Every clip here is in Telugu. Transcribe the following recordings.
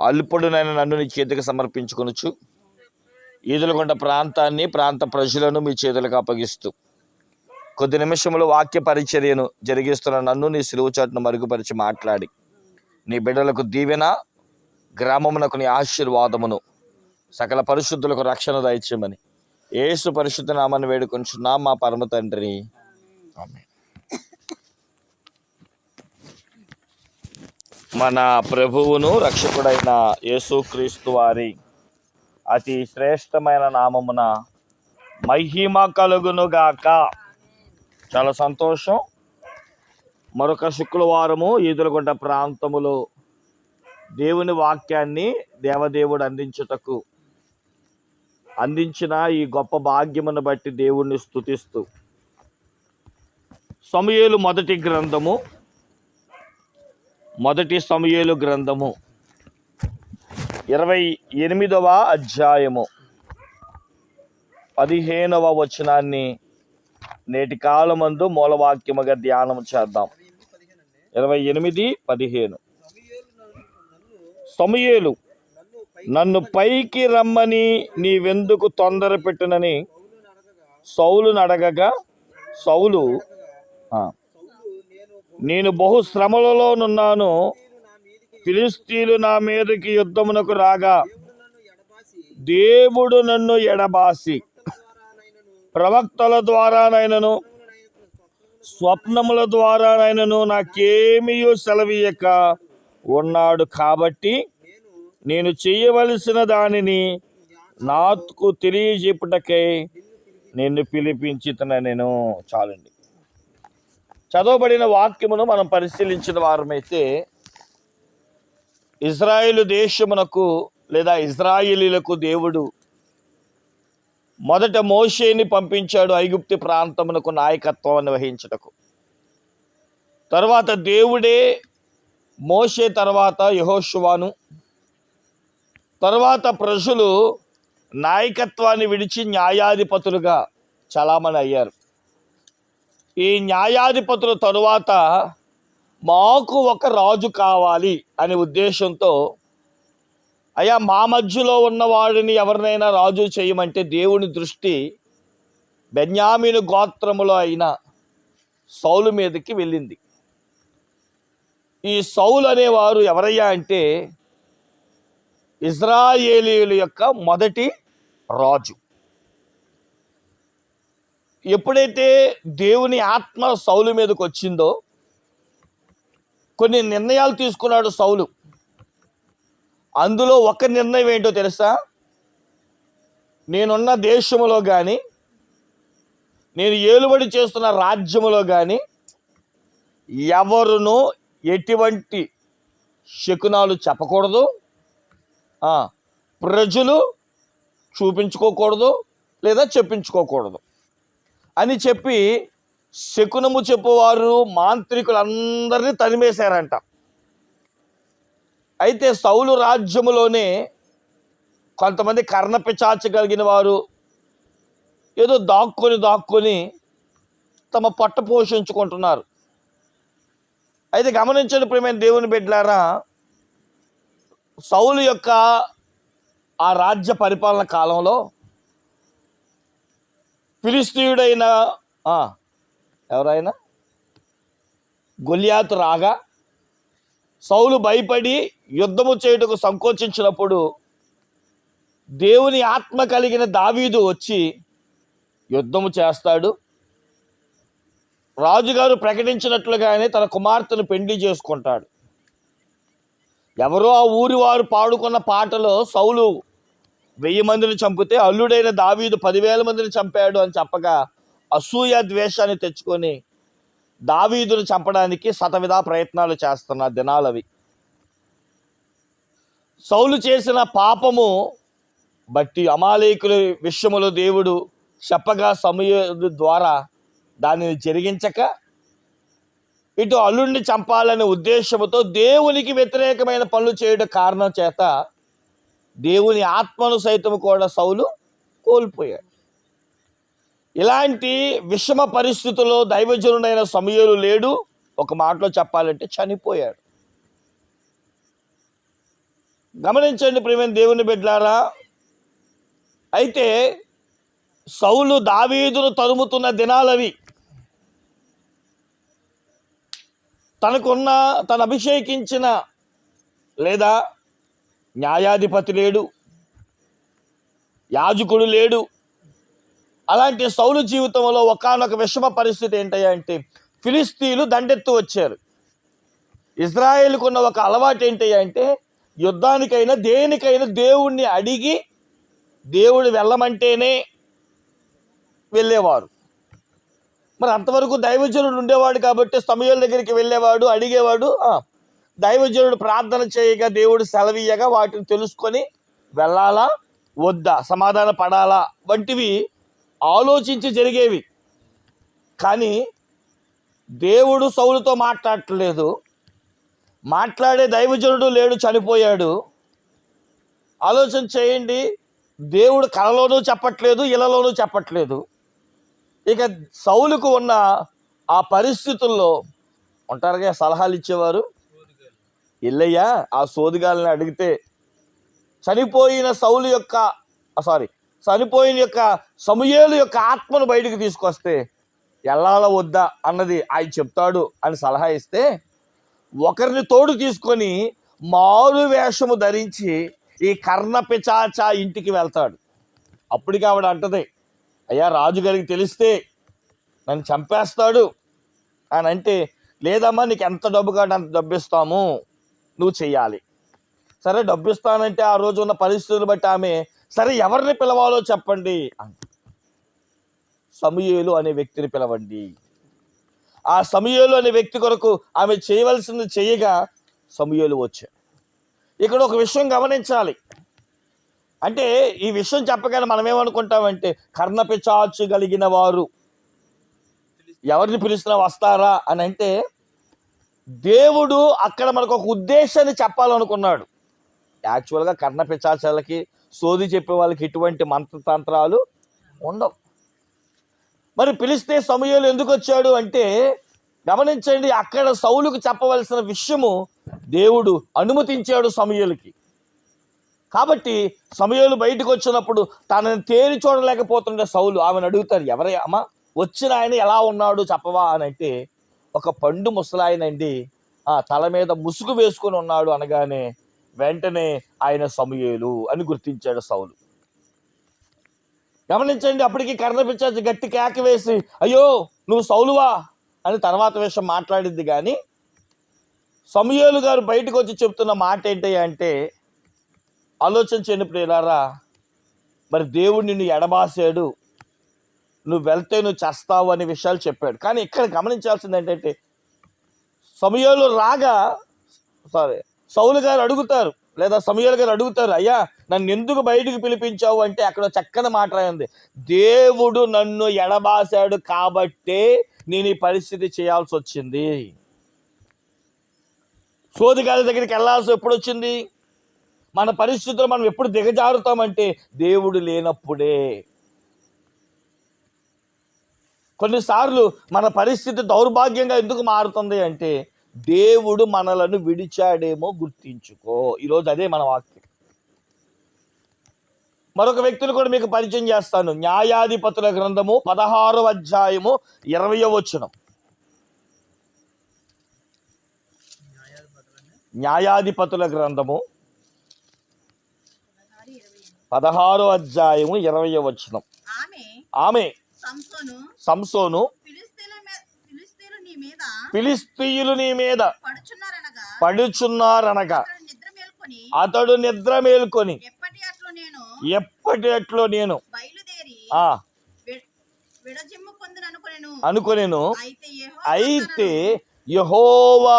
అల్పుడునైన నన్ను నీ చేతికి సమర్పించుకొనుచు. ఈదులకొండ ప్రాంతాన్ని ప్రాంత ప్రజలను మీ చేతులకు అప్పగిస్తూ. కొద్ది నిమిషంలో వాక్య పరిచర్యను జరిగిస్తున్న నన్ను నీ సిలువు చాటును మరుగుపరిచి మాట్లాడి. నీ బిడ్డలకు దీవెన గ్రామమునకు నీ ఆశీర్వాదమును సకల పరిశుద్ధులకు రక్షణ దయచేయమని. ఏసు పరిశుద్ధ నామాన్ని వేడుకొంచున్నా మా పరమ తండ్రి. ఆమె మన ప్రభువును రక్షకుడైన యేసుక్రీస్తు వారి అతి శ్రేష్టమైన నామమున మహిమ కలుగును గాక. చాలా సంతోషం. మరొక శుక్రవారము ఈదులగొండ ప్రాంతములో దేవుని వాక్యాన్ని దేవదేవుడు అందించుటకు అందించిన ఈ గొప్ప భాగ్యమును బట్టి దేవుణ్ణి స్తుతిస్తూ. సమయలు మొదటి గ్రంథము మొదటి సమయేలు గ్రంథము. ఇరవై ఎనిమిదవ అధ్యాయము. పదిహేనవ వచనాన్ని నేటి కాలమందు మూలవాక్యముగా ధ్యానం చేద్దాం. ఇరవై ఎనిమిది పదిహేను. సమయేలు నన్ను పైకి రమ్మని నీవెందుకు తొందర పెట్టునని సౌలు అడగగా సౌలు నేను బహు శ్రమలలోనున్నాను. ఫిలిస్తీన్లు నా మీదకి యుద్ధమునకు రాగా దేవుడు నన్ను ఎడబాసి ప్రవక్తల ద్వారానైనను స్వప్నముల ద్వారానైనను నాకేమీ సెలవీయక ఉన్నాడు కాబట్టి నేను చేయవలసిన దానిని నాకు తెలియజెప్పుటకై నిన్ను పిలిపించుతున్న నేను. చాలండి. చదవబడిన వాక్యమును మనం పరిశీలించిన వారమైతే ఇజ్రాయిలు దేశమునకు లేదా ఇజ్రాయిలీలకు దేవుడు మొదట మోషేని పంపించాడు ఐగుప్తి ప్రాంతమునకు నాయకత్వాన్ని వహించుటకు. తర్వాత దేవుడే మోషే తర్వాత యహోషువాను. తర్వాత ప్రజలు నాయకత్వాన్ని విడిచి న్యాయాధిపతులుగా చలామణి అయ్యారు. ఈ న్యాయాధిపతుల తరువాత మాకు ఒక రాజు కావాలి అనే ఉద్దేశంతో అయ్యా మా మధ్యలో ఉన్నవాడిని ఎవరినైనా రాజు చేయమంటే దేవుని దృష్టి బెన్యామీను గోత్రములో అయిన సౌలు మీదకి వెళ్ళింది. ఈ సౌలు అనేవారు ఎవరయ్యా అంటే ఇజ్రాయేలీల యొక్క మొదటి రాజు. ఎప్పుడైతే దేవుని ఆత్మ సౌలు మీదకి వచ్చిందో కొన్ని నిర్ణయాలు తీసుకున్నాడు సౌలు. అందులో ఒక నిర్ణయం ఏంటో తెలుసా? నేనున్న దేశములో కానీ నేను ఏలుబడి చేస్తున్న రాజ్యములో కానీ ఎవరును ఎటువంటి శకునాలు చెప్పకూడదు. ప్రజలు చూపించుకోకూడదు లేదా చెప్పించుకోకూడదు. అని చెప్పి శకునము చెప్పువారు మాంత్రికులందరినీ తరిమేశారంట. అయితే సౌలు రాజ్యములోనే కొంతమంది కర్ణపిచాచి కలిగిన వారు ఏదో దాక్కొని దాక్కొని తమ పట్ట పోషించుకుంటున్నారు. అయితే గమనించండి ప్రేమైన దేవుని బిడ్డలారా సౌలు యొక్క ఆ రాజ్య పరిపాలన కాలంలో ఫిలిస్తీయుడైన ఎవరైనా గొలియాతు రాగా సౌలు భయపడి యుద్ధము చేయుటకు సంకోచించినప్పుడు దేవుని ఆత్మ కలిగిన దావీదు వచ్చి యుద్ధము చేస్తాడు. రాజుగారు ప్రకటించినట్లుగానే తన కుమార్తెను పెండ్లి చేసుకుంటాడు. ఎవరో ఆ ఊరి వారు పాడుకున్న పాటలో సౌలు వెయ్యి మందిని చంపితే అల్లుడైన దావీదు పదివేల మందిని చంపాడు అని చెప్పగా అసూయ ద్వేషాన్ని తెచ్చుకొని దావీదును చంపడానికి శతవిధా ప్రయత్నాలు చేస్తున్న దినాలవి సౌలు చేసిన పాపము బట్టి అమాలేకుల విషయములో దేవుడు చెప్పగా సమయ ద్వారా దానిని జరిగించక ఇటు అల్లుడిని చంపాలనే ఉద్దేశముతో దేవునికి వ్యతిరేకమైన పనులు చేయడం కారణం చేత దేవుని ఆత్మను సైతం కూడా సౌలు కోల్పోయాడు. ఇలాంటి విషమ పరిస్థితుల్లో దైవజనుడైన సమయలు లేడు. ఒక మాటలో చెప్పాలంటే చనిపోయాడు. గమనించండి ప్రేమైన దేవుని బిడ్డారా అయితే సౌలు దావీదును తరుముతున్న దినాలవి తనకున్న తను అభిషేకించిన లేదా న్యాయాధిపతి లేడు. యాజకుడు లేడు. అలాంటి సౌలు జీవితంలో ఒకానొక విషమ పరిస్థితి ఏంటంటే ఫిలిస్తీన్లు దండెత్తు వచ్చారు. ఇజ్రాయేల్కు ఉన్న ఒక అలవాటు ఏంటంటే అంటే యుద్ధానికైనా దేనికైనా దేవుణ్ణి అడిగి దేవుడు వెళ్ళమంటేనే వెళ్ళేవారు. మరి అంతవరకు దైవజనుడు ఉండేవాడు కాబట్టి సమయాల దగ్గరికి వెళ్ళేవాడు అడిగేవాడు దైవజనుడు ప్రార్థన చేయగా దేవుడు సెలవీయగా వాటిని తెలుసుకొని వెళ్ళాలా? వద్దా? సమాధాన పడాలా? వంటివి ఆలోచించి జరిగేవి. కానీ దేవుడు సౌలుతో మాట్లాడట్లేదు. మాట్లాడే దైవజనుడు లేడు చనిపోయాడు. ఆలోచన చేయండి. దేవుడు కలలోనూ చెప్పట్లేదు ఇళ్ళలోనూ చెప్పట్లేదు. ఇక సౌలుకు ఉన్న ఆ పరిస్థితుల్లో ఉంటారుగా సలహాలు ఇచ్చేవారు. ఇల్లయ్యా ఆ సోదిగాలని అడిగితే చనిపోయిన సౌలు యొక్క సారీ చనిపోయిన యొక్క సమూయేలు యొక్క ఆత్మను బయటకు తీసుకొస్తే వెళ్ళాలా వద్దా అన్నది ఆయన చెప్తాడు అని సలహా ఇస్తే ఒకరిని తోడు తీసుకొని మారు వేషము ధరించి ఈ కర్ణ పిచాచా ఇంటికి వెళ్తాడు. అప్పటికి ఆవిడ అంటది అయ్యా రాజుగారికి తెలిస్తే నన్ను చంపేస్తాడు. అని అంటే లేదమ్మా నీకు ఎంత డబ్బు కాదు అంత డబ్బు ఇస్తాము. నువ్వు చేయాలి. సరే డబ్బు ఇస్తానంటే ఆ రోజు ఉన్న పరిస్థితులు బట్టి ఆమె సరే ఎవరిని పిలవాలో చెప్పండి అంట సమయలు అనే వ్యక్తిని పిలవండి. ఆ సమయలు అనే వ్యక్తి కొరకు ఆమె చేయవలసింది చేయగా సమయలు వచ్చాయి ఇక్కడ ఒక విషయం గమనించాలి. అంటే ఈ విషయం చెప్పగానే మనం ఏమనుకుంటామంటే కర్ణపిచాచు కలిగిన వారు. ఎవరిని పిలిచినా వస్తారా అని అంటే దేవుడు అక్కడ మనకు ఒక ఉద్దేశాన్ని చెప్పాలనుకున్నాడు. యాక్చువల్గా కర్ణ పిచాచాలకి సోది చెప్పే వాళ్ళకి ఇటువంటి మంత్రతంత్రాలు ఉండవు. మరి పిలిస్తే సమయాలు ఎందుకు వచ్చాడు అంటే గమనించండి అక్కడ సౌలుకు చెప్పవలసిన విషయము దేవుడు అనుమతించాడు సమయలకి. కాబట్టి సమయాలు బయటకు వచ్చినప్పుడు తనని తేరి చూడలేకపోతుండే సౌలు. ఆమెను అడుగుతారు ఎవరే అమ్మ? వచ్చిన ఆయన ఎలా ఉన్నాడు చెప్పవా? అని అంటే ఒక పండు ముసలాయనండి ఆ తల మీద ముసుగు వేసుకొని ఉన్నాడు అనగానే వెంటనే ఆయన సమయేలు అని గుర్తించాడు సౌలు. గమనించండి అప్పటికి కర్ణపించాచి గట్టి కేక వేసి అయ్యో నువ్వు సౌలువా? అని తర్వాత విషయం మాట్లాడింది కానీ సమయలు గారు బయటకు వచ్చి చెప్తున్న మాట ఏంటి అంటే ఆలోచన చేయని ప్రియులారా మరి దేవుడు నిన్ను ఎడబాసాడు నువ్వు వెళ్తే నువ్వు చేస్తావు అనే విషయాలు చెప్పాడు. కానీ ఇక్కడ గమనించాల్సింది ఏంటంటే సమయాలు రాగా సారీ సౌలు గారు అడుగుతారు లేదా సమయాలు గారు అడుగుతారు అయ్యా నన్ను ఎందుకు బయటికి పిలిపించావు? అంటే అక్కడ చక్కని మాట రాయింది దేవుడు నన్ను ఎడబాసాడు కాబట్టే నేను ఈ పరిస్థితి చేయాల్సి వచ్చింది. సోదిగారి దగ్గరికి వెళ్ళాల్సి ఎప్పుడు వచ్చింది? మన పరిస్థితులు మనం ఎప్పుడు దిగజారుతామంటే దేవుడు లేనప్పుడే. కొన్నిసార్లు మన పరిస్థితి దౌర్భాగ్యంగా ఎందుకు మారుతుంది అంటే దేవుడు మనలను విడిచాడేమో గుర్తించుకో. ఈరోజు అదే మన వాక్యం. మరొక వ్యక్తిని కూడా మీకు పరిచయం చేస్తాను. న్యాయాధిపతుల గ్రంథము పదహారవ అధ్యాయము ఇరవయో వచనం. న్యాయాధిపతుల గ్రంథము పదహారో అధ్యాయము ఇరవయో వచనం. ఆమె సంసోను ఫిలిస్తీయులు నీ మీద పడుచున్నారనగా పడుచున్నారనగా అతడు నిద్ర మేల్కొని అతడు నిద్ర మేల్కొని ఎప్పటి అట్లు నేను ఆ. అనుకునేను. అయితే యెహోవా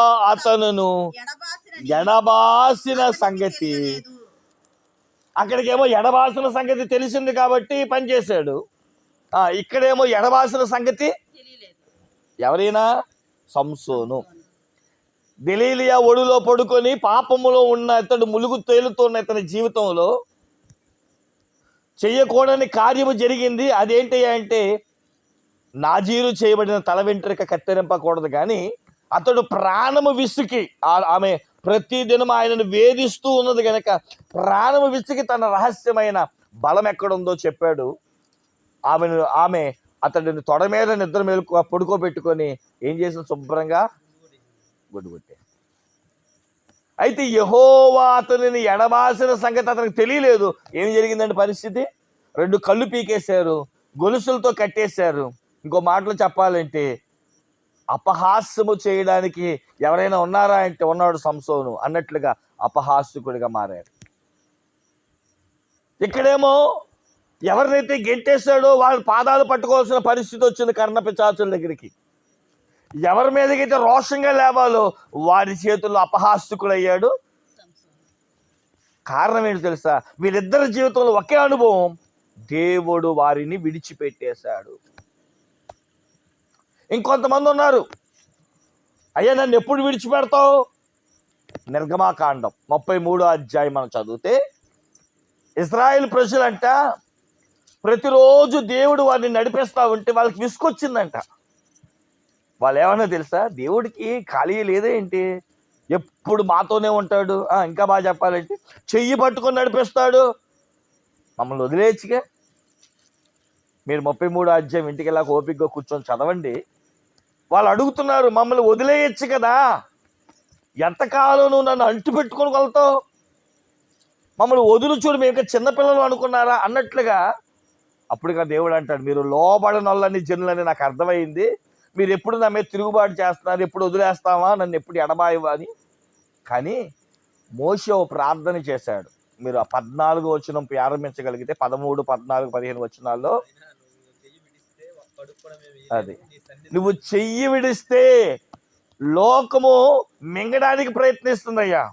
ఎడబాసినని ఎడబాసిన సంగతి. అక్కడికేమో ఎడబాసిన సంగతి తెలిసింది కాబట్టి పనిచేశాడు ఇక్కడేమో ఎడబాసిన సంగతి? ఎవరైనా? సంసోను. దిలీలియా ఒడిలో పడుకొని పాపములో ఉన్న ఇతడు ములుగు తేలుతున్న ఇతని జీవితంలో చెయ్యకూడని కార్యము జరిగింది. అదేంటి అంటే నాజీరు చేయబడిన తల వెంట్రుక కత్తిరింపకూడదు కానీ అతడు ప్రాణము విసుకి ఆమె ప్రతి దినం ఆయనను వేధిస్తూ ఉన్నది గనక ప్రాణము విసిగి తన రహస్యమైన బలం ఎక్కడుందో చెప్పాడు. ఆమెను ఆమె అతడిని తొడ మీద నిద్ర మేలుకో పడుకోబెట్టుకొని ఏం చేసిన శుభ్రంగా గుడ్డుగుట్టే అయితే యహోవా అతనిని ఎడబాసిన సంగతి అతనికి తెలియలేదు. ఏం జరిగిందండి పరిస్థితి? రెండు కళ్ళు పీకేశారు గొలుసులతో కట్టేశారు. ఇంకో మాటలు చెప్పాలంటే అపహాస్యము చేయడానికి ఎవరైనా ఉన్నారా అంటే ఉన్నాడు సంసోను అన్నట్లుగా అపహాస్యకుడిగా మారాడు. ఇక్కడేమో ఎవరినైతే గెంటేస్తాడో వాళ్ళ పాదాలు పట్టుకోవాల్సిన పరిస్థితి వచ్చింది కర్ణ పిచాచుల దగ్గరికి. ఎవరి మీదకైతే రోషంగా లేవాలో వారి చేతుల్లో అపహాస్తుకుడయ్యాడు కారణం ఏంటి తెలుసా? వీరిద్దరి జీవితంలో ఒకే అనుభవం దేవుడు వారిని విడిచిపెట్టేశాడు. ఇంకొంతమంది ఉన్నారు. అయ్యా నన్ను ఎప్పుడు విడిచిపెడతావు? నిర్గమాకాండం ముప్పై మూడో అధ్యాయం మనం చదివితే ఇజ్రాయెల్ ప్రజలంట ప్రతిరోజు దేవుడు వారిని నడిపిస్తా ఉంటే వాళ్ళకి విసుకొచ్చిందంట వాళ్ళు ఏమన్నా తెలుసా? దేవుడికి ఖాళీ లేదేంటి ఎప్పుడు మాతోనే ఉంటాడు. ఇంకా బాగా చెప్పాలంటే చెయ్యి పట్టుకొని నడిపిస్తాడు. మమ్మల్ని వదిలేయచ్చుగా. మీరు ముప్పై మూడు అధ్యాయం ఇంటికి వెళ్ళాక ఓపికగా కూర్చొని చదవండి. వాళ్ళు అడుగుతున్నారు మమ్మల్ని వదిలేయచ్చు కదా? ఎంతకాలం నువ్వు నన్ను అంటు పెట్టుకొని వెళ్తావు? మమ్మల్ని వదులు చూడు మేము ఇంకా చిన్నపిల్లలు అనుకున్నారా? అన్నట్లుగా అప్పుడుగా దేవుడు అంటాడు మీరు లోబడిన వాళ్ళని జనులని నాకు అర్థమైంది. మీరు ఎప్పుడు నా మీద తిరుగుబాటు చేస్తున్నారు ఎప్పుడు వదిలేస్తావా నన్ను ఎప్పుడు ఎడబాయవా అని. కానీ మోషే ఓ ప్రార్థన చేశాడు. మీరు ఆ పద్నాలుగు వచనం ప్రారంభించగలిగితే పదమూడు పద్నాలుగు పదిహేను వచనాల్లో అది. నువ్వు చెయ్యి విడిస్తే లోకము మింగడానికి ప్రయత్నిస్తుందయ్యా.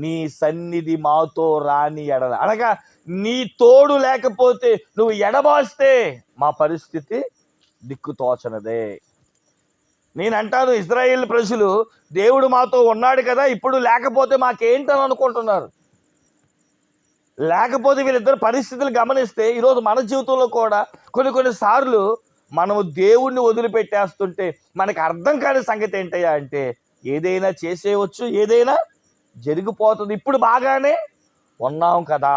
నీ సన్నిధి మాతో రాని ఎడల. అనగా నీ తోడు లేకపోతే నువ్వు ఎడబాస్తే మా పరిస్థితి దిక్కు తోచనదే. నేను అంటాను ఇజ్రాయేల్ ప్రజలు దేవుడు మాతో ఉన్నాడు కదా ఇప్పుడు లేకపోతే మాకేంటని అనుకుంటున్నారు? లేకపోతే వీళ్ళిద్దరు పరిస్థితులు గమనిస్తే ఈరోజు మన జీవితంలో కూడా కొన్ని కొన్ని సార్లు మనము దేవుణ్ణి వదిలిపెట్టేస్తుంటే మనకు అర్థం కాని సంగతి ఏంటయ్యా అంటే ఏదైనా చేసేయవచ్చు ఏదైనా జరిగిపోతుంది. ఇప్పుడు బాగానే ఉన్నాం కదా.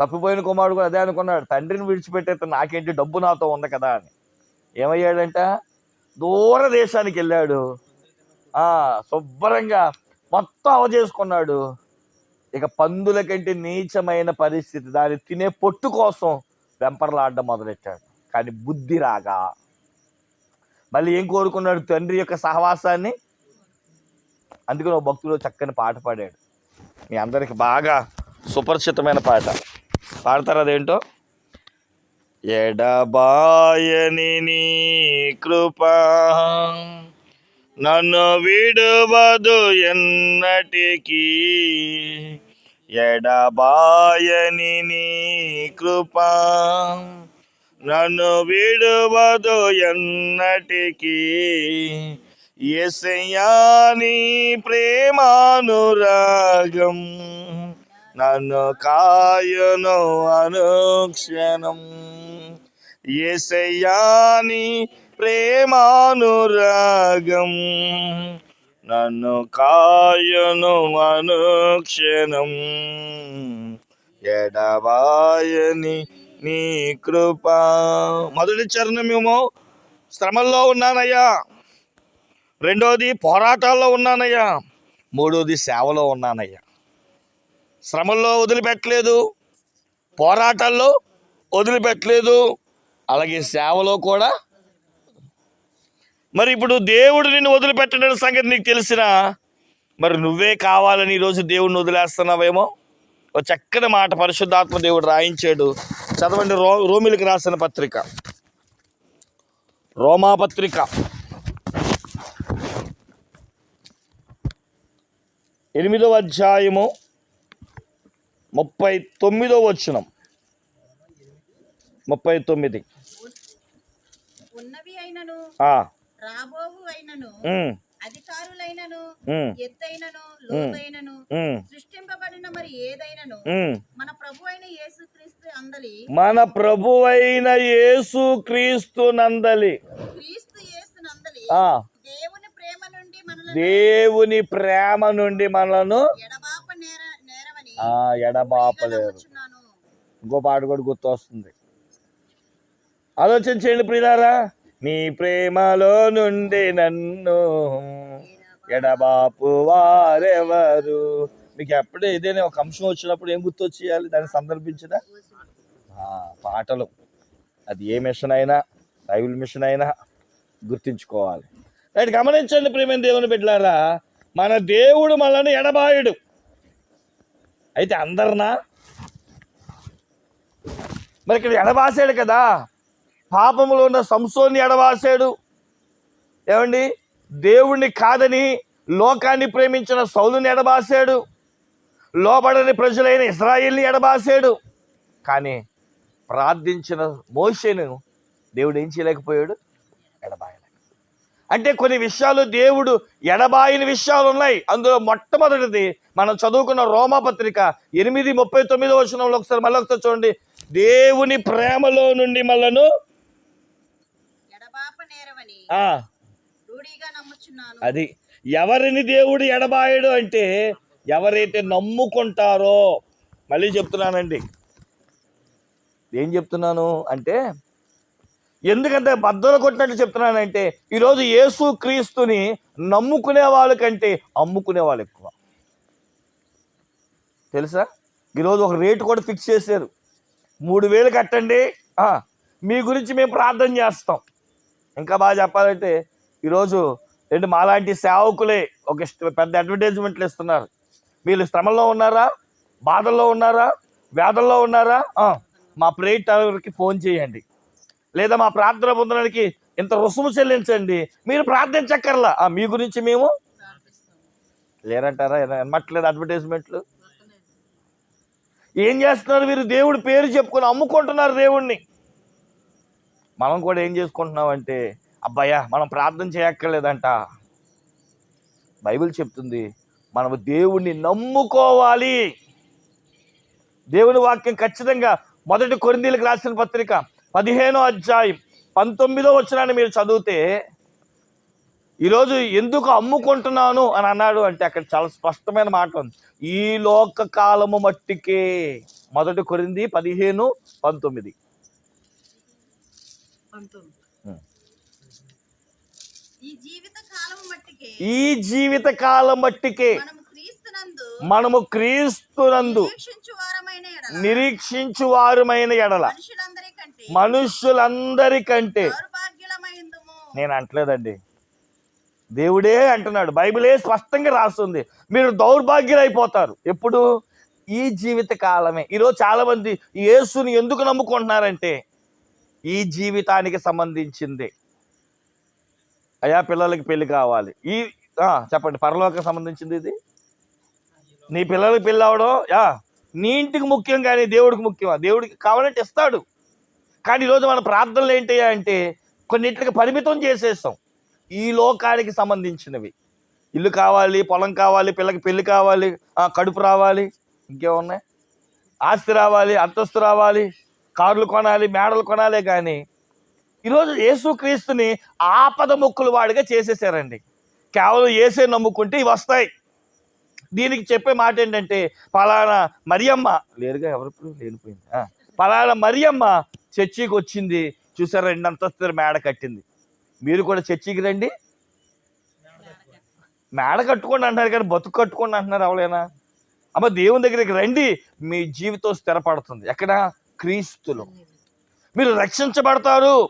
తప్పిపోయిన కుమారుడు కూడా అదే అనుకున్నాడు. తండ్రిని విడిచిపెట్టేస్తే నాకేంటి డబ్బు నాతో ఉంది కదా అని. ఏమయ్యాడంట? దూర దేశానికి వెళ్ళాడు. శుభ్రంగా మొత్తం అవజేసుకున్నాడు ఇక పందుల కంటే నీచమైన పరిస్థితి. దాన్ని తినే పొట్టు కోసం వెంపర్లాడడం మొదలెట్టాడు. కానీ బుద్ధి రాగా మళ్ళీ ఏం కోరుకున్నాడు? తండ్రి యొక్క సహవాసాన్ని అందుకని ఒక భక్తుడు చక్కని పాట పాడాడు. మీ అందరికి బాగా సుపరిచితమైన పాట. పాడతారు అదేంటో? ఎడబాయని నీ కృప నన్ను విడువదు ఎన్నటికీ. ఎడబాయని నీ కృప నన్ను విడువదు ఎన్నటికీ. ఎసయాని ప్రేమానురాగం? నన్ను కాయను అనుక్షణం. ఎసయాని ప్రేమానురాగం? నన్ను కాయను అనుక్షణం. ఎడవాయని నీ కృప. మొదటి చరణమేమో శ్రమల్లో ఉన్నానయ్యా. రెండోది పోరాటాల్లో ఉన్నానయ్యా. మూడోది సేవలో ఉన్నానయ్యా. శ్రమల్లో వదిలిపెట్టలేదు. పోరాటాల్లో వదిలిపెట్టలేదు. అలాగే సేవలో కూడా. మరి ఇప్పుడు దేవుడు నిన్ను వదిలిపెట్టడం సంగతి నీకు తెలిసినా మరి నువ్వే కావాలని ఈరోజు దేవుడిని వదిలేస్తున్నావేమో? ఒక చక్కని మాట పరిశుద్ధాత్మ దేవుడు రాయించాడు. చదవండి రో రోమిలకు రాసిన పత్రిక. రోమా ఎనిమిదవ అధ్యాయము ముప్పై తొమ్మిదో వచనం. ముప్పై తొమ్మిది. ఉన్నవి అయినను ఆ, రాబోవు అయినను ఉమ్, అధికారులైనను ఉమ్, ఎత్తైనను లోతైనను ఉమ్, సృష్టింపబడిన మరి ఏదైనను. మన ప్రభు అయిన యేసుక్రీస్తు అందలి మన ప్రభువైన క్రీస్తు నందలి. క్రీస్తు యేసు నందలి ఆ, దేవుని దేవుని ప్రేమ నుండి మనలను ఎడబాపలేరు ఇంకో పాట కూడా గుర్తు వస్తుంది ఆలోచన చేయండి ప్రియులారా. నీ ప్రేమలో నుండి నన్ను ఎడబాపు వారెవరు? మీకు ఎప్పుడే ఏదైనా ఒక అంశం వచ్చినప్పుడు ఏం గుర్తు వచ్చేయాలి దాన్ని సందర్భించిన పాటలు. అది ఏ మిషన్ అయినా బైబిల్ మిషన్ అయినా గుర్తించుకోవాలి. రైట్ గమనించండి ప్రేమైన దేవుని బిడ్డలారా మన దేవుడు మనల్ని ఎడబాయుడు. అయితే అందరినా? మరి ఇక్కడ ఎడబాసాడు కదా పాపములో ఉన్న సంసోన్ని ఎడబాసాడు. ఏమండి? దేవుణ్ణి కాదని లోకాన్ని ప్రేమించిన సౌలుని ఎడబాసాడు. లోబడని ప్రజలైన ఇస్రాయిల్ని ఎడబాసాడు. కానీ ప్రార్థించిన మోషేను దేవుడు ఏం చేయలేకపోయాడు? ఎడబాయలేక అంటే కొన్ని విషయాలు దేవుడు ఎడబాయిన విషయాలు ఉన్నాయి అందులో మొట్టమొదటిది మనం చదువుకున్న రోమాపత్రిక ఎనిమిది ముప్పై తొమ్మిదో వచనంలో ఒకసారి మళ్ళీ ఒకసారి చూడండి. దేవుని ప్రేమలో నుండి నమ్ముచున్నాను. అది ఎవరిని దేవుడు ఎడబాయడు అంటే ఎవరైతే నమ్ముకుంటారో మళ్ళీ చెప్తున్నానండి. ఏం చెప్తున్నాను అంటే ఎందుకంటే బద్దలు కొట్టినట్టు చెప్తున్నానంటే ఈరోజు యేసు క్రీస్తుని నమ్ముకునే వాళ్ళకంటే అమ్ముకునే వాళ్ళు ఎక్కువ. తెలుసా? ఈరోజు ఒక రేటు కూడా ఫిక్స్ చేశారు. మూడు వేలు కట్టండి. మీ గురించి మేము ప్రార్థన చేస్తాం. ఇంకా బాగా చెప్పాలంటే ఈరోజు ఏంటి మాలాంటి సేవకులే ఒక పెద్ద అడ్వర్టైజ్మెంట్లు ఇస్తున్నారు. వీళ్ళు శ్రమలో ఉన్నారా? బాధల్లో ఉన్నారా? వేదల్లో ఉన్నారా? మా ప్రేట్ టవర్కి ఫోన్ చేయండి. లేదా మా ప్రార్థన పొందడానికి ఇంత రుసుము చెల్లించండి. మీరు ప్రార్థించక్కర్లా. మీ గురించి మేము లేరంటారా? ఎనమట్లేదు అడ్వర్టైజ్మెంట్లు ఏం చేస్తున్నారు వీరు? దేవుడి పేరు చెప్పుకొని అమ్ముకుంటున్నారు దేవుణ్ణి. మనం కూడా ఏం చేసుకుంటున్నాం అంటే అబ్బాయ్యా మనం ప్రార్థన చేయక్కర్లేదంట. బైబిల్ చెప్తుంది మనం దేవుణ్ణి నమ్ముకోవాలి. దేవుని వాక్యం ఖచ్చితంగా మొదటి కొరిందీలకు రాసిన పత్రిక పదిహేనో అధ్యాయం పంతొమ్మిదో వచ్చినాన్ని మీరు చదివితే ఈరోజు ఎందుకు అమ్ముకుంటున్నాను అని అన్నాడు అంటే అక్కడ చాలా స్పష్టమైన మాట ఉంది. ఈ లోక కాలము మట్టికే. మొదటి కొరింది పదిహేను పంతొమ్మిది. ఈ జీవిత కాలం మట్టికే. మనము క్రీస్తునందు నిరీక్షించు వారుమైన ఎడల. మనుషులందరికంటే నేను అంటలేదండి. దేవుడే అంటున్నాడు. బైబిలే స్పష్టంగా రాస్తుంది. మీరు దౌర్భాగ్యులైపోతారు. ఎప్పుడు? ఈ జీవిత కాలమే. ఈరోజు చాలా మంది యేసుని ఎందుకు నమ్ముకుంటున్నారంటే ఈ జీవితానికి సంబంధించింది. అయా పిల్లలకి పెళ్ళి కావాలి. ఈ చెప్పండి. పరలోకి సంబంధించింది ఇది? నీ పిల్లలకి పెళ్ళి అవడం యా నీ ఇంటికి ముఖ్యం కానీ దేవుడికి ముఖ్యమా? దేవుడికి కావాలంటే ఇస్తాడు. కానీ ఈరోజు మన ప్రార్థనలు ఏంటి అంటే కొన్నింటికి పరిమితం చేసేస్తాం. ఈ లోకానికి సంబంధించినవి. ఇల్లు కావాలి పొలం కావాలి పిల్లకి పెళ్ళి కావాలి కడుపు రావాలి ఇంకేమున్నాయి? ఆస్తి రావాలి అంతస్తు రావాలి కార్లు కొనాలి మేడలు కొనాలి కానీ ఈరోజు యేసుక్రీస్తుని ఆపద మొక్కులు వాడిగా చేసేసారండి. కేవలం ఏసే నమ్ముకుంటే ఇవి వస్తాయి. దీనికి చెప్పే మాట ఏంటంటే పలానా మరియమ్మ లేరుగా ఎవరిప్పుడు లేనిపోయింది. పలానా మరియమ్మ చర్చికి వచ్చింది. చూసారా రెండు అంతస్తుల మేడ కట్టింది. మీరు కూడా చర్చికి రండి. మేడ కట్టుకోండి అంటున్నారు కానీ బతుకు కట్టుకోండి అంటున్నారు అవలేనా అమ్మ దేవుని దగ్గరికి రండి. మీ జీవితం స్థిరపడుతుంది. ఎక్కడ? క్రీస్తులు. మీరు రక్షించబడతారు.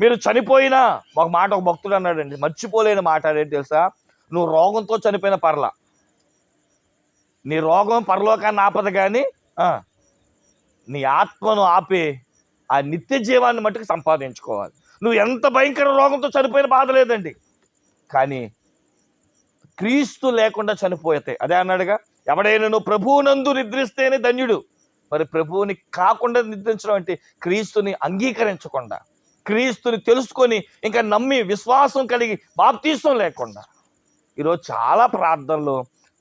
మీరు చనిపోయినా ఒక మాట ఒక భక్తుడు అన్నాడండి మర్చిపోలేని మాట అదేంటి తెలుసా? నువ్వు రోగంతో చనిపోయిన పర్ల. నీ రోగం పరలోకాన్ని ఆపద కానీ నీ ఆత్మను ఆపే ఆ నిత్య జీవాన్ని మట్టుకు సంపాదించుకోవాలి. నువ్వు ఎంత భయంకర రోగంతో చనిపోయిన బాధ లేదండి. కానీ క్రీస్తు లేకుండా చనిపోతే అదే అన్నాడుగా ఎవడైనా నువ్వు ప్రభువునందు నిద్రిస్తేనే ధన్యుడు. మరి ప్రభువుని కాకుండా నిద్రించడం అంటే క్రీస్తుని అంగీకరించకుండా క్రీస్తుని తెలుసుకొని ఇంకా నమ్మి విశ్వాసం కలిగి బాప్తీసం లేకుండా. ఈరోజు చాలా ప్రార్థనలు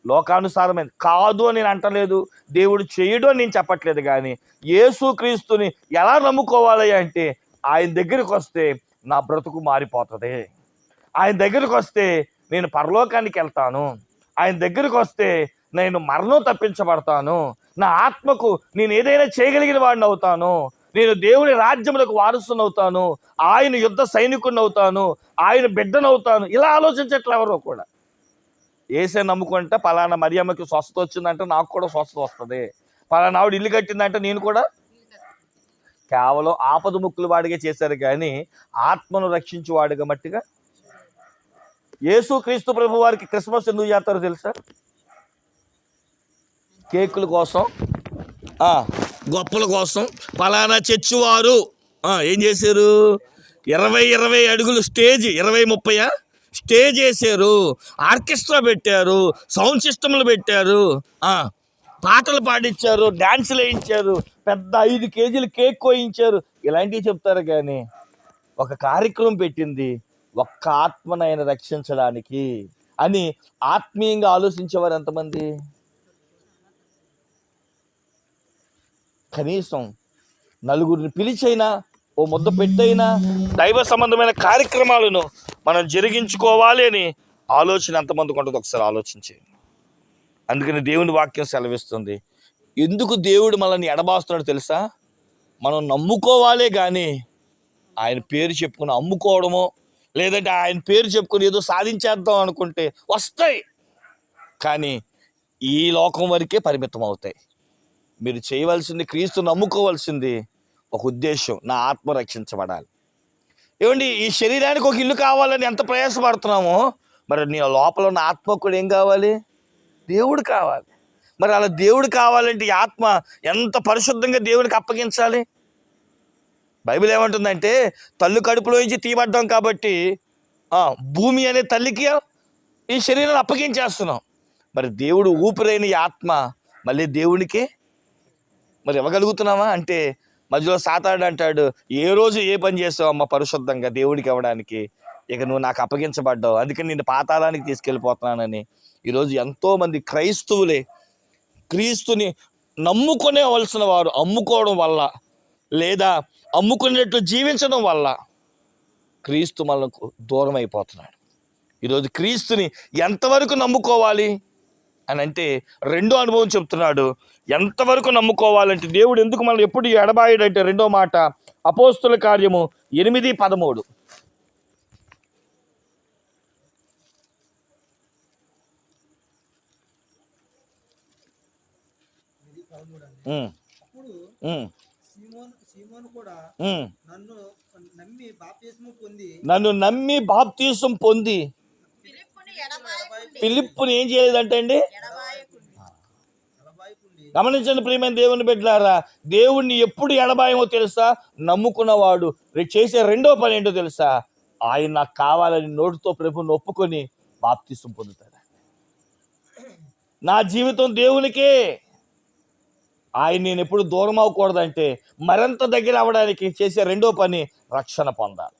లోకానుసారమైన కాదు అని నేను అంటలేదు. దేవుడు చేయడు అని నేను చెప్పట్లేదు కానీ యేసు క్రీస్తుని ఎలా నమ్ముకోవాలి అంటే ఆయన దగ్గరికి వస్తే నా బ్రతుకు మారిపోతుంది. ఆయన దగ్గరికి వస్తే నేను పరలోకానికి వెళ్తాను. ఆయన దగ్గరికి వస్తే నేను మరణం తప్పించబడతాను. నా ఆత్మకు నేను ఏదైనా చేయగలిగిన వాడిని అవుతాను. నేను దేవుని రాజ్యములకు వారసుని అవుతాను. ఆయన యుద్ధ సైనికుడిని అవుతాను. ఆయన బిడ్డనవుతాను ఇలా ఆలోచించట్లే ఎవరో కూడా. ఏసే నమ్ముకుంటే పలానా మరియమ్మకి స్వస్థత వచ్చిందంటే నాకు కూడా స్వస్థత వస్తుంది. పలానా ఆవిడ ఇల్లు కట్టిందంటే నేను కూడా కేవలం ఆపద ముక్కులు వాడిగా చేశారు కానీ ఆత్మను రక్షించు వాడిగా మట్టిగా. యేసు క్రీస్తు ప్రభు వారికి క్రిస్మస్ ఎందుకు చేస్తారో తెలుసా? కేకుల కోసం గొప్పల కోసం పలానా చర్చి వారు ఏం చేశారు? ఇరవై ఇరవై అడుగులు స్టేజ్ ఇరవై ముప్పయా? స్టేజ్ వేసారు ఆర్కెస్ట్రా పెట్టారు సౌండ్ సిస్టమ్లు పెట్టారు. పాటలు పాడించారు డ్యాన్సులు వేయించారు పెద్ద ఐదు కేజీలు కేక్ కోయించారు. ఇలాంటివి చెప్తారు కానీ ఒక కార్యక్రమం పెట్టింది ఒక్క ఆత్మనైనా రక్షించడానికి అని ఆత్మీయంగా ఆలోచించేవారు ఎంతమంది? కనీసం నలుగురిని పిలిచైనా ఓ ముద్ద పెట్టైనా దైవ సంబంధమైన కార్యక్రమాలను మనం జరిగించుకోవాలి అని ఆలోచన ఎంతమందికి ఉంటుంది ఒకసారి ఆలోచించేయండి అందుకని దేవుని వాక్యం సెలవిస్తుంది. ఎందుకు దేవుడు మనల్ని ఎడబాస్తున్నాడు తెలుసా? మనం నమ్ముకోవాలే కానీ ఆయన పేరు చెప్పుకుని అమ్ముకోవడమో లేదంటే ఆయన పేరు చెప్పుకుని ఏదో సాధించేద్దాం అనుకుంటే వస్తాయి. కానీ ఈ లోకం వరకే పరిమితం అవుతాయి. మీరు చేయవలసింది క్రీస్తు నమ్ముకోవాల్సింది ఒక ఉద్దేశం నా ఆత్మ రక్షించబడాలి. ఏమండి ఈ శరీరానికి ఒక ఇల్లు కావాలని ఎంత ప్రయాసపడుతున్నామో మరి నీ లోపల ఉన్న ఆత్మ కూడా ఏం కావాలి? దేవుడు కావాలి. మరి అలా దేవుడు కావాలంటే ఈ ఆత్మ ఎంత పరిశుద్ధంగా దేవునికి అప్పగించాలి? బైబిల్ ఏమంటుందంటే తల్లి కడుపులోంచి తీయబడ్డాం కాబట్టి భూమి అనే తల్లికి ఈ శరీరాన్ని అప్పగించేస్తున్నాం. మరి దేవుడు ఊపిరైన ఈ ఆత్మ మళ్ళీ దేవునికి? మరి ఇవ్వగలుగుతున్నావా అంటే మధ్యలో సాతాడు అంటాడు ఏ రోజు ఏ పని చేస్తావు అమ్మ పరిశుద్ధంగా దేవుడికి అవ్వడానికి ఇక నువ్వు నాకు అప్పగించబడ్డావు. అందుకని నేను పాతాళానికి తీసుకెళ్ళిపోతున్నానని. ఈరోజు ఎంతోమంది క్రైస్తవులే క్రీస్తుని నమ్ముకునేవలసిన వారు అమ్ముకోవడం వల్ల లేదా అమ్ముకునేట్లు జీవించడం వల్ల క్రీస్తు మనకు దూరం అయిపోతున్నాడు ఈరోజు క్రీస్తుని ఎంతవరకు నమ్ముకోవాలి? అని అంటే రెండో అనుభవం చెప్తున్నాడు ఎంతవరకు నమ్ముకోవాలంటే దేవుడు ఎందుకు మనం ఎప్పుడు ఎడబాయడంటే రెండో మాట అపోస్తుల కార్యము ఎనిమిది పదమూడు. ఉమ్, అప్పుడు ఉమ్, సీమోన్ సీమోన్ కూడా ఉమ్. నన్ను నమ్మి బాప్తిస్మం పొంది నన్ను నమ్మి బాప్తీసం పొంది పిలిప్పుని ఏం చేయలేదంటే అండి? గమనించండి ప్రియమైన దేవుని బిడ్డలారా దేవుణ్ణి ఎప్పుడు ఎడబాయమో తెలుసా? నమ్ముకున్నవాడు చేసే రెండో పని ఏంటో తెలుసా? ఆయన నాకు కావాలని నోటితో ప్రభుని ఒప్పుకొని బాప్తిసం పొందుతాడు. నా జీవితం దేవునికే. ఆయన నేను ఎప్పుడు దూరం అవ్వకూడదంటే మరింత దగ్గర అవ్వడానికి చేసే రెండో పని రక్షణ పొందాలి.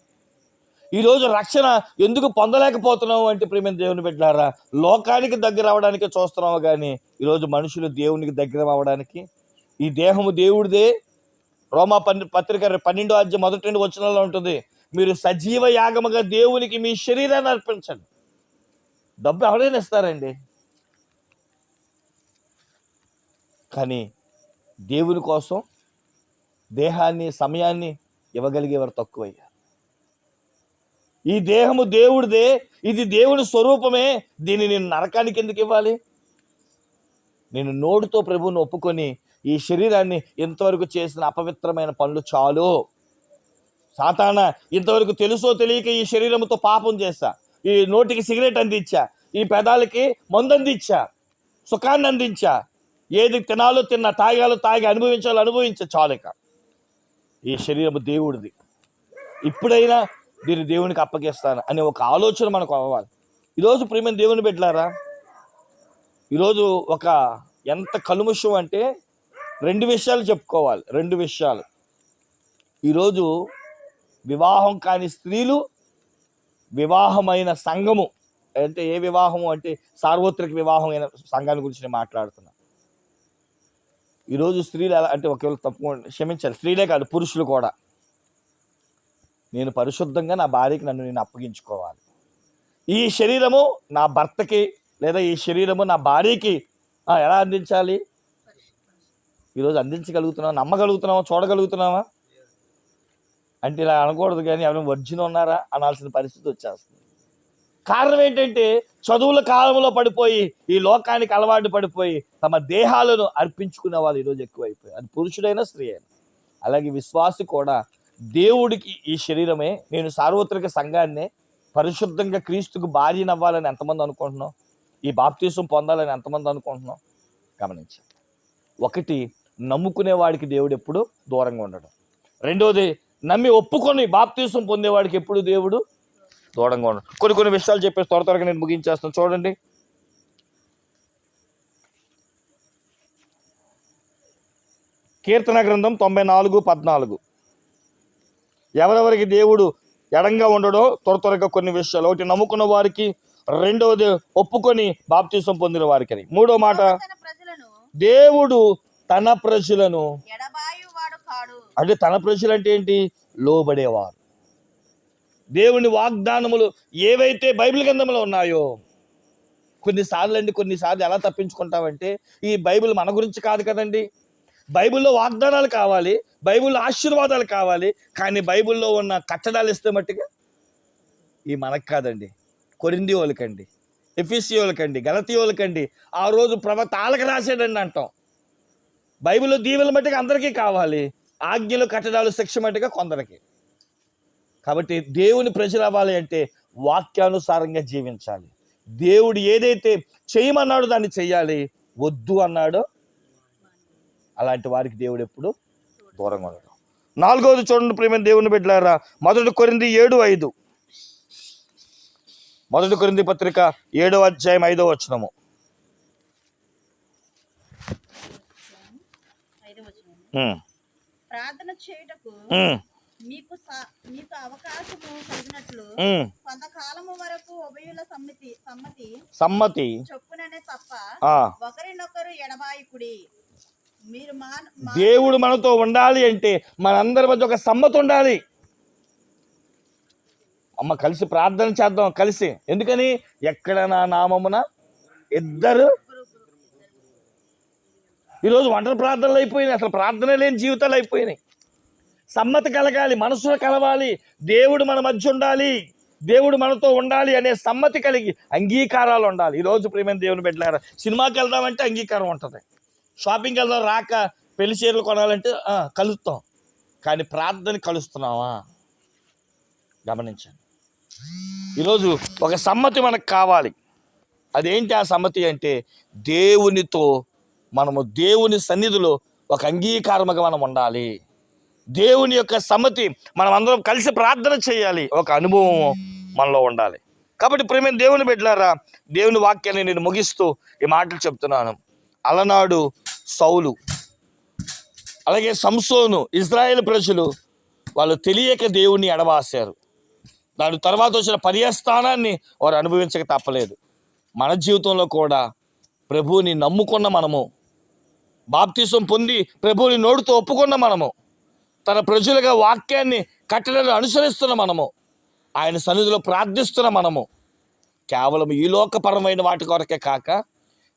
ఈరోజు రక్షణ ఎందుకు పొందలేకపోతున్నావు అంటే ప్రేమ దేవుని పెట్టినారా లోకానికి దగ్గర అవడానికి చూస్తున్నావు కానీ ఈరోజు మనుషులు దేవునికి దగ్గర అవ్వడానికి ఈ దేహము దేవుడిదే. రోమా పన్నె పత్రిక పన్నెండో అధ్యాయం మొదటి రెండు వచనంలో ఉంటుంది మీరు సజీవ యాగముగా దేవునికి మీ శరీరాన్ని అర్పించండి. డబ్బు ఎవరైనా ఇస్తారండి? కానీ దేవుని కోసం దేహాన్ని సమయాన్ని ఇవ్వగలిగేవారు తక్కువయ్యారు ఈ దేహము దేవుడిదే ఇది దేవుని స్వరూపమే దీన్ని నేను నరకానికి ఎందుకు ఇవ్వాలి? నేను నోటితో ప్రభువుని ఒప్పుకొని ఈ శరీరాన్ని ఇంతవరకు చేసిన అపవిత్రమైన పనులు చాలు. సాతాన ఇంతవరకు తెలుసో తెలియక ఈ శరీరంతో పాపం చేశా. ఈ నోటికి సిగరెట్ అందించా. ఈ పెదాలకి మందు అందించా. సుఖాన్ని అందించా. ఏది తినాలో తిన్నా తాగాలో తాగి అనుభవించాలో అనుభవించ చాలిక ఈ శరీరము దేవుడిది. ఇప్పుడైనా దీన్ని దేవునికి అప్పగిస్తాను అనే ఒక ఆలోచన మనకు అవ్వాలి. ఈరోజు ప్రేమ దేవుని పెట్టారా ఈరోజు ఒక ఎంత కలుముషం అంటే రెండు విషయాలు చెప్పుకోవాలి రెండు విషయాలు. ఈరోజు వివాహం కాని స్త్రీలు వివాహమైన సంఘము అంటే ఏ వివాహము అంటే సార్వత్రిక వివాహం అయిన సంఘాన్ని గురించి నేను మాట్లాడుతున్నా. ఈరోజు స్త్రీలు ఎలా అంటే ఒకవేళ తప్పు క్షమించాలి స్త్రీలే కాదు పురుషులు కూడా. నేను పరిశుద్ధంగా నా భార్యకి నన్ను నేను అప్పగించుకోవాలి. ఈ శరీరము నా భర్తకి లేదా ఈ శరీరము నా భార్యకి ఎలా అందించాలి? ఈరోజు అందించగలుగుతున్నావా? నమ్మగలుగుతున్నావా? చూడగలుగుతున్నావా? అంటే ఇలా అనకూడదు కానీ ఎవరైనా వర్జిన్ ఉన్నారా అనాల్సిన పరిస్థితి వచ్చేస్తుంది. కారణం ఏంటంటే చదువుల కాలంలో పడిపోయి ఈ లోకానికి అలవాటు పడిపోయి తమ దేహాలను అర్పించుకునే వాళ్ళు ఈరోజు ఎక్కువైపోయారు. అది పురుషుడైనా స్త్రీ అయినా అలాగే విశ్వాసి కూడా దేవుడికి ఈ శరీరమే నేను సార్వత్రిక సంఘాన్ని పరిశుద్ధంగా క్రీస్తుకు భార్యనవ్వాలని ఎంతమంది అనుకుంటున్నాం? ఈ బాప్తీసం పొందాలని ఎంతమంది అనుకుంటున్నాం? గమనించండి. ఒకటి నమ్ముకునే వాడికి దేవుడు ఎప్పుడు దూరంగా ఉండడం. రెండోది నమ్మి ఒప్పుకొని బాప్తీసం పొందేవాడికి ఎప్పుడు దేవుడు దూరంగా ఉండడం. కొన్ని కొన్ని విషయాలు చెప్పేసి త్వర త్వరగా నేను ముగించేస్తాను. చూడండి. కీర్తన గ్రంథం తొంభై నాలుగు పద్నాలుగు. ఎవరెవరికి దేవుడు ఎడంగా ఉండడో త్వర త్వరగా కొన్ని విషయాలు. ఒకటి నమ్ముకున్న వారికి రెండవది ఒప్పుకొని బాప్తీసం పొందిన వారికి అని మూడో మాట దేవుడు తన ప్రజలను అంటే తన ప్రజలు అంటే ఏంటి? లోబడేవారు. దేవుని వాగ్దానములు ఏవైతే బైబిల్ గ్రంథంలో ఉన్నాయో కొన్నిసార్లు అండి కొన్నిసార్లు ఎలా తప్పించుకుంటామంటే ఈ బైబిల్ మన గురించి కాదు కదండి. బైబిల్లో వాగ్దానాలు కావాలి బైబిల్లో ఆశీర్వాదాలు కావాలి కానీ బైబిల్లో ఉన్న కట్టడాలు ఇస్తే మట్టుగా ఈ మనకు కాదండి. కొరింది వాళ్ళకండి ఎఫిసి గలతీయోలకండి. ఆ రోజు ప్రవక్త ఆలకు రాసాడండి అంటాం. బైబిల్లో దీవెల మట్టుగా అందరికీ కావాలి ఆజ్ఞలు కట్టడాలు శిక్ష మట్టుగా కొందరికి. కాబట్టి దేవుని ప్రజలు అవ్వాలి అంటే వాక్యానుసారంగా జీవించాలి. దేవుడు ఏదైతే చేయమన్నాడో దాన్ని చేయాలి. వద్దు అన్నాడో అలాంటి వారికి దేవుడు ఎప్పుడు దూరంగా ఉండడం. నాలుగవది చూడండి ప్రేమ దేవుని బిడ్డలారా మొదటి కొరింది ఏడు ఐదు. మొదటి కొరింది పత్రిక ఏడో అధ్యాయం ఐదో వచనము. ప్రార్థన చేయుటకు మీకు మీకు అవకాశము కలిగినట్లు. కొంతకాలము వరకు ఉభయుల సమ్మతి సమ్మతి సమ్మతి. చొప్పుననే తప్ప ఒకరినొకరు ఎడబాయకుడి దేవుడు మనతో ఉండాలి అంటే మనందరి మధ్య ఒక సమ్మతి ఉండాలి. అమ్మ కలిసి ప్రార్థన చేద్దాం కలిసి. ఎందుకని? ఎక్కడ నా నామమున ఇద్దరు ఈరోజు ఒంటరి ప్రార్థనలు అయిపోయినాయి. అసలు ప్రార్థన లేని జీవితాలు అయిపోయినాయి. సమ్మతి కలగాలి మనసులో కలవాలి దేవుడు మన మధ్య ఉండాలి దేవుడు మనతో ఉండాలి అనే సమ్మతి కలిగి అంగీకారాలు ఉండాలి. ఈరోజు ప్రేమ దేవుని పెట్టలేరా సినిమాకి వెళ్దామంటే అంగీకారం ఉంటుంది. షాపింగ్కి వెళ్దాం రాక పెళ్ళి చీరలు కొనాలంటే కలుస్తాం. కానీ ప్రార్థన కలుస్తున్నావా? గమనించండి. ఈరోజు ఒక సమ్మతి మనకు కావాలి. అదేంటి ఆ సమ్మతి అంటే దేవునితో మనము దేవుని సన్నిధిలో ఒక అంగీకారముగా మనం ఉండాలి. దేవుని యొక్క సమ్మతి మనం అందరం కలిసి ప్రార్థన చేయాలి. ఒక అనుభవం మనలో ఉండాలి. కాబట్టి ప్రేమ దేవుని బిడ్డలారా దేవుని వాక్యాన్ని నేను ముగిస్తూ ఈ మాటలు చెప్తున్నాను. అలనాడు సౌలు అలాగే సంసోను ఇజ్రాయేల్ ప్రజలు వాళ్ళు తెలియక దేవుణ్ణి ఎడవాసారు దాని తర్వాత వచ్చిన పర్యస్థానాన్ని వారు అనుభవించక తప్పలేదు. మన జీవితంలో కూడా ప్రభువుని నమ్ముకున్న మనము బాప్తీసం పొంది ప్రభువుని నోటితో ఒప్పుకున్న మనము తన ప్రజలుగా వాక్యాన్ని కట్టడలు అనుసరిస్తున్న మనము ఆయన సన్నిధిలో ప్రార్థిస్తున్న మనము కేవలం ఈ లోకపరమైన వాటి కొరకే కాక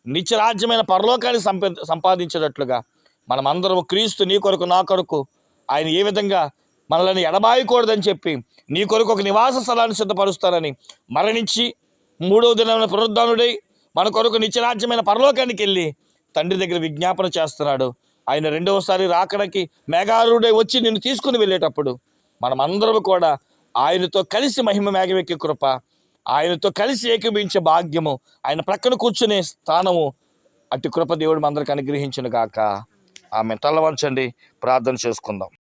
నిత్యరాజ్యమైన పరలోకాన్ని సంపా సంపాదించేటట్లుగా మనమందరం క్రీస్తు నీ కొరకు నా కొరకు ఆయన ఏ విధంగా మనల్ని ఎడబాయకూడదని చెప్పి నీ కొరకు ఒక నివాస స్థలాన్ని సిద్ధపరుస్తారని మరణించి మూడవ దినమైన పునరుద్ధానుడై మన కొరకు నిత్యరాజ్యమైన పరలోకానికి వెళ్ళి తండ్రి దగ్గర విజ్ఞాపన చేస్తున్నాడు. ఆయన రెండవసారి రాకడకి మేఘారుడై వచ్చి నిన్ను తీసుకుని వెళ్ళేటప్పుడు మనమందరం కూడా ఆయనతో కలిసి మహిమ మేఘమెక్కే కృప ఆయనతో కలిసి ఏకమించే భాగ్యము ఆయన ప్రక్కన కూర్చునే స్థానము అటు కృప దేవుడు మనందరికి అనుగ్రహించును గాక. ఆమె తలవంచండి. ప్రార్థన చేసుకుందాం.